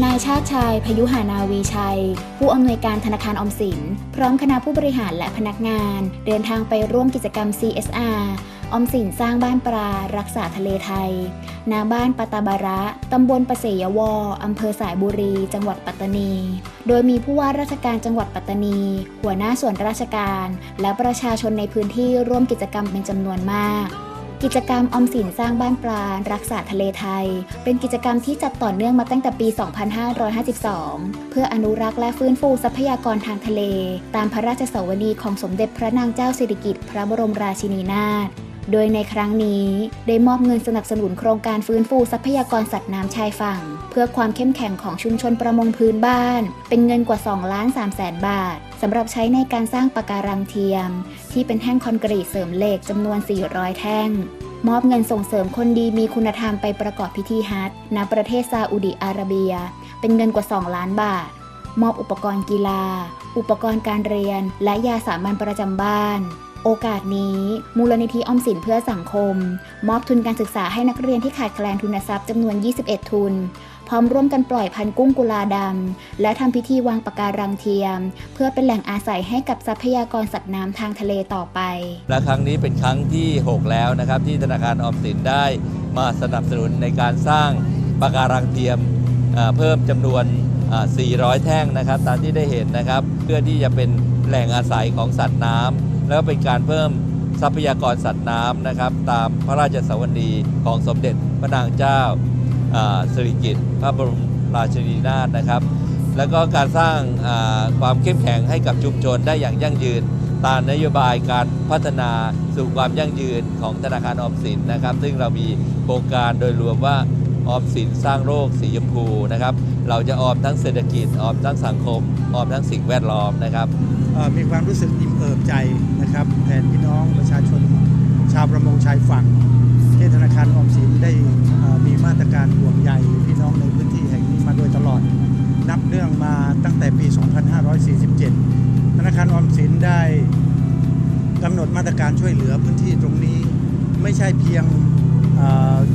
นายชาติชายพยุหานาวีชัย ผู้อำนวยการธนาคารอมสิน พร้อมคณะผู้บริหารและพนักงาน เดินทางไปร่วมกิจกรรม CSR อมสินสร้างบ้านปลารักษาทะเลไทยณบ้านปตาบาระ ตำบลปะเสยวออำเภอสายบุรี จังหวัดปัตตานี โดยมีผู้ว่าราชการจังหวัดปัตตานี หัวหน้าส่วนราชการ และประชาชนในพื้นที่ร่วมกิจกรรมเป็นจำนวนมาก กิจกรรมออมสินสร้างบ้านปลารักษาทะเลไทย เป็นกิจกรรมที่จัดต่อเนื่องมาตั้งแต่ปี 2552 เพื่ออนุรักษ์และฟื้นฟูทรัพยากรทางทะเล ตามพระราชสวนีของสมเด็จพระนางเจ้าสิริกิติ์พระบรมราชินีนาถโดยในครั้งนี้ได้มอบเงินสนับสนุนโครงการฟื้นฟูทรัพยากรสัตว์น้ำชายฝั่ง เพื่อความเข้มแข็งของชุมชนประมงพื้นบ้าน เป็นเงินกว่า2ล้าน3แสนบาทสำหรับใช้ในการสร้างปะการังเทียม ที่เป็นแท่งคอนกรีตเสริมเหล็กจำนวน 400 แท่ง มอบเงินส่งเสริมคนดีมีคุณธรรมไปประกอบพิธีฮัจญ์ณประเทศซาอุดิอาระเบีย เป็นเงินกว่า 2 ล้านบาท มอบอุปกรณ์กีฬา อุปกรณ์การเรียน และยาสามัญประจำบ้านโอกาสนี้มูลนิธิออมสินเพื่อสังคม มอบทุนการศึกษาให้นักเรียนที่ขาดแคลนทุนทรัพย์จำนวน 21 ทุน ร้อมร่วมกันปล่อยพันธุ์กุ้งกุลาดำ และทำพิธีวางปะการังเทียม เพื่อเป็นแหล่งอาศัยให้กับทรัพยากรสัตว์น้ำทางทะเลต่อไป และครั้งนี้เป็นครั้งที่ 6 แล้วนะครับ ที่ธนาคารออมสินได้มาสนับสนุนในการสร้างปะการังเทียมเพิ่มจำนวน 400 แท่งนะครับ ตามที่ได้เห็นนะครับ เพื่อที่จะเป็นแหล่งอาศัยของสัตว์น้ำแล้วเป็นการเพิ่มทรัพยากรสัตว์น้ำนะครับ ตามพระราชสวนีของสมเด็จพระนางเจ้า สิริกิติ์พระบรมราชินีนาถนะครับ แล้วก็การสร้างความเข้มแข็งให้กับชุมชนได้อย่างยั่งยืน ตามนโยบายการพัฒนาสู่ความยั่งยืนของธนาคารออมสินนะครับ ซึ่งเรามีโครงการโดยรวมว่าออมสินสร้างโลกสีชมพูนะครับ เราจะออมทั้งเศรษฐกิจออมทั้งสังคม ออมทั้งสิ่งแวดล้อมนะครับมีความรู้สึกอิ่มเอิบใจนะครับแทนพี่น้องประชาชนชาวประมงชายฝั่งที่ธนาคารออมสิน นับเนื่องมาตั้งแต่ปี 2547 ธนาคารออมสินได้กำหนดมาตรการช่วยเหลือพื้นที่ตรงนี้ ไม่ใช่เพียงเ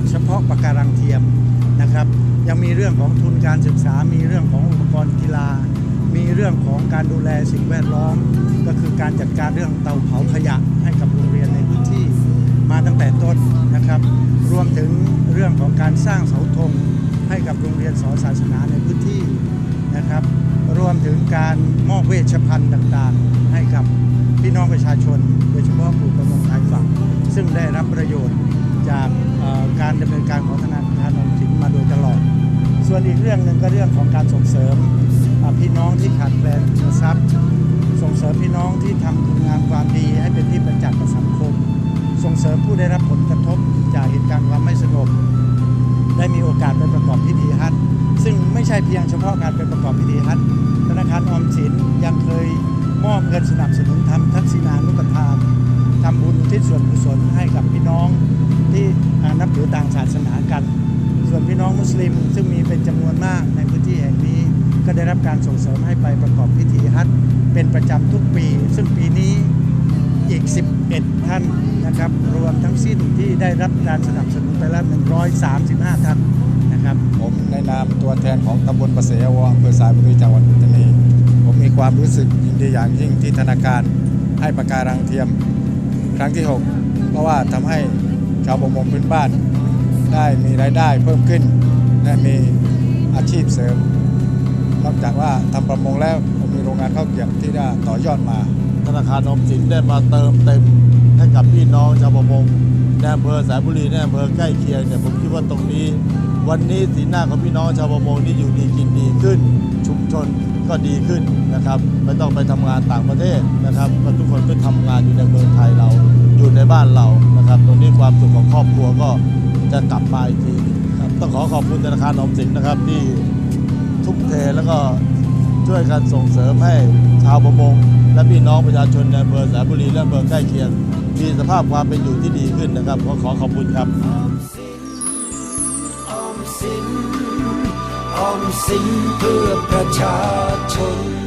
เฉพาะปะการังเทียมนะครับ ยังมีเรื่องของทุนการศึกษา มีเรื่องของอุปกรณ์กีฬา มีเรื่องของการดูแลสิ่งแวดล้อม ก็คือการจัดการเรื่องเตาเผาขยะให้กับโรงเรียนในพื้นที่มาตั้งแต่ต้นนะครับ รวมถึงเรื่องของการสร้างเสาธงให้กับโรงเรียนสอนศาสนาในพื้นที่ นะครับ รวมถึงการมอบเวชภัณฑ์ต่างๆ ให้กับพี่น้องประชาชน โดยเฉพาะกลุ่มประมงชายฝั่ง ซึ่งได้รับประโยชน์จากการดำเนินการของธนาคารออมสินมาโดยตลอด ส่วนอีกเรื่องหนึ่งก็เรื่องของการส่งเสริมพี่น้องที่ขาดแคลนทุนทรัพย์ ส่งเสริมพี่น้องที่ทำคุณงามความดีให้เป็นที่ประจักษ์กับสังคม ส่งเสริมผู้ได้รับผลกระทบจากเหตุการณ์ความไม่สงบ ใช่เพียงเฉพาะการไปประกอบพิธีฮัจญ์ธนาคารออมสินยังเคยมอบเงินสนับสนุนทำทักษิณานุปทานทำบุญที่ส่วนกุศลให้กับพี่น้องที่นับถือต่างศาสนากัน ส่วนพี่น้องมุสลิม ซึ่งมีเป็นจำนวนมากในพื้นที่แห่งนี้ ก็ได้รับการส่งเสริมให้ไปประกอบพิธีฮัจญ์เป็นประจำทุกปี ซึ่งปีนี้อีก 11 ท่านนะครับ รวมทั้งสิ้นที่ได้รับการสนับสนุนไปแล้ว 135 ท่าน ตัวแทนของตำบลประเสยวอำเภอสายบุรีจังหวัดปัตตานีผมมีความรู้สึกยินดีอย่างยิ่งที่ธนาคารให้ปะการังเทียมครั้งที่ 6 เพราะว่าทำให้ชาวประมงพื้นบ้าน ได้มีรายได้เพิ่มขึ้น และมีอาชีพเสริม นอกจากว่าทำประมงแล้วผมมีโรงงานข้าวเกรียบที่ได้ต่อยอดมา ธนาคารอมสินได้มาเติมเต็มให้กับพี่น้องชาวประมง ในอำเภอสายบุรีในอำเภอใกล้เคียงเนี่ยผมคิดว่าตรงนี้ วันนี้สีหน้าของพี่น้องชาวประมงที่อยู่ดีกินดีขึ้น ชุมชนก็ดีขึ้นนะครับไม่ต้องไปทำงานต่างประเทศนะครับก็ทุกคนก็ทำงานอยู่ในเมืองไทยเราอยู่ในบ้านเรานะครับตรงนี้ความสุขของครอบครัวก็จะกลับมาอีกทีครับต้องขอขอบคุณธนาคารออมสินนะครับที่ทุ่มเทแล้วก็ ช่วยกันส่งเสริมให้ชาวประมง และพี่น้องประชาชนในอำเภอสายบุรีและอำเภอใกล้เคียง มีสภาพความเป็นอยู่ที่ดีขึ้นนะครับขอขอขอบคุณครับออมสินออมสินเพื่อประชาชน